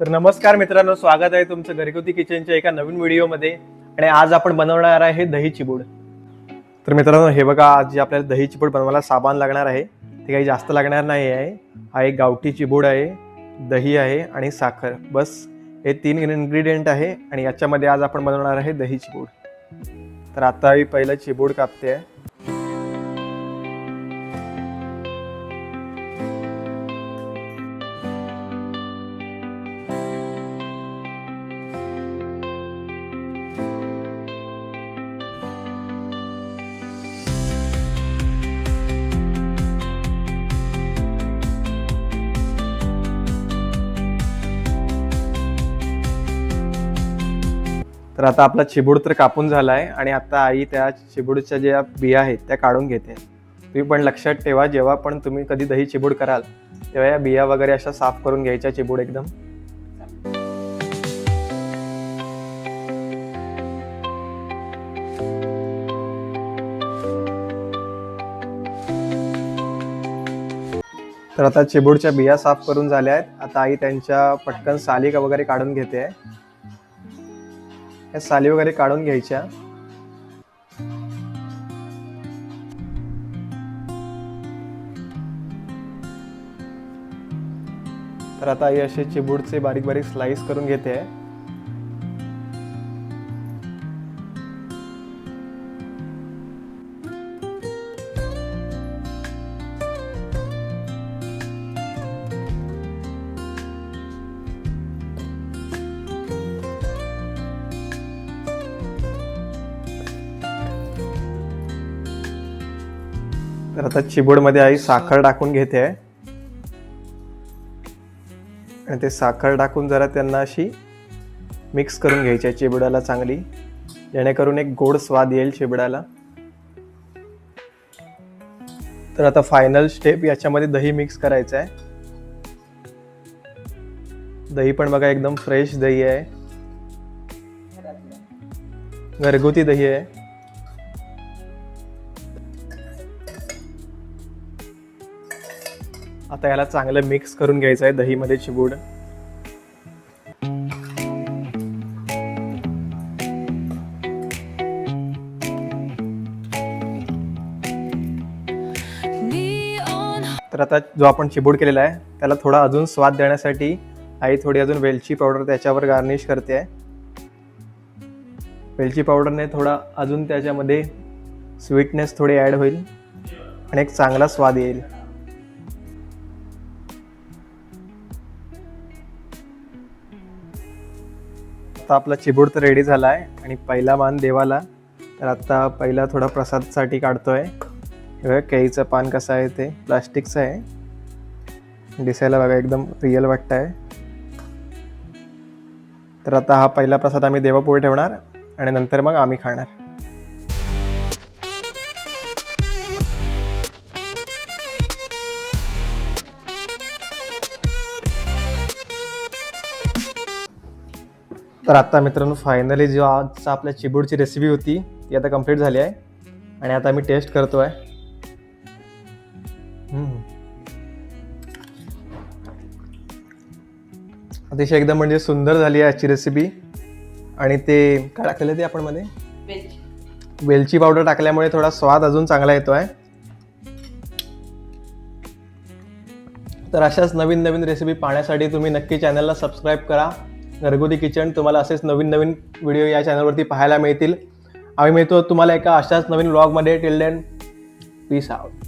तर नमस्कार मित्रांनो स्वागत आहे तुमचं घरगुती किचनच्या एका नवीन व्हिडिओमध्ये. आणि आज आपण बनवणार आहे दही चिबूड. तर मित्रांनो हे बघा आज जे आपल्याला दही चिबूड बनवायला सामान लागणार आहे ते काही जास्त लागणार नाही आहे. हा एक गावठी चिबूड आहे दही आहे आणि साखर. बस हे तीन इन्ग्रेडियंट आहे आणि याच्यामध्ये आज आपण बनवणार आहे दही चिबूड. तर आता मी पहिलं चिबूड कापते. आहे तर आता आपला चिबूड तर कापून झाला आहे आणि आता आई त्या चिबूडच्या ज्या बिया आहेत त्या काढून घेते. तुम्ही पण लक्षात ठेवा जेव्हा पण तुम्ही कधी दही चिबूड कराल तेव्हा या बिया वगैरे अशा साफ करून घ्यायच्या चिबूड एकदम. तर आता चिबूडच्या बिया साफ करून झाल्या आहेत. आता आई त्यांच्या पटकन सालिका वगैरे काढून घेते. या साली वगैरे काढून घ्यायच्या. तर आता हे असे चिबूडचे बारीक बारीक स्लाइस करून घेते. तर आता चिबूडमध्ये आई साखर टाकून घेते. आहे आणि ते साखर टाकून जरा त्यांना अशी मिक्स करून घ्यायची आहे चिबुडाला चांगली. जेणेकरून एक गोड स्वाद येईल चिबडाला तर आता फायनल स्टेप याच्यामध्ये दही मिक्स करायचं आहे. दही पण बघा एकदम फ्रेश दही आहे. घरगुती दही आहे. आता याला चांगलं मिक्स करून घ्यायचं आहे दहीमध्ये चिबूड तर आता जो आपण चिबूड केलेला आहे त्याला थोडा अजून स्वाद देण्यासाठी आई थोडी अजून वेलची पावडर त्याच्यावर गार्निश करते. आहे वेलची पावडरने थोडा अजून त्याच्यामध्ये स्वीटनेस थोडी ॲड होईल आणि एक चांगला स्वाद येईल. आता आपला चिबूड तर रेडी झाला आहे आणि पहिला मान देवाला. तर आता पहिला थोडा प्रसादसाठी काढतोय. हे बघा केळीचं पान कसं आहे ते. प्लास्टिकचं आहे. दिसायला बघा एकदम रिअल वाटतं आहे तर आता हा पहिला प्रसाद आम्ही देवापुढे ठेवणार. आणि नंतर मग आम्ही खाणार. तर आता मित्रांनो फायनली जो आजचा आपल्या चिबूडची रेसिपी होती ती आता कंप्लीट झाली आहे. आणि आता मी टेस्ट करतो आहे अतिशय एकदम म्हणजे सुंदर झाली आहे आजची रेसिपी आणि ते काय टाकलेलं ते आपण मध्ये? वेलची. पावडर टाकल्यामुळे थोडा स्वाद अजून चांगला येतो आहे तर अशाच नवीन नवीन रेसिपी पाहण्यासाठी तुम्ही नक्की चॅनलला सबस्क्राईब करा. घरगुती किचन तुम्हाला असेच नवीन नवीन व्हिडिओ या चॅनलवरती पाहायला मिळतील. आम्ही मिळतो तुम्हाला एका अशाच नवीन ब्लॉगमध्ये टिल देन पीस आउट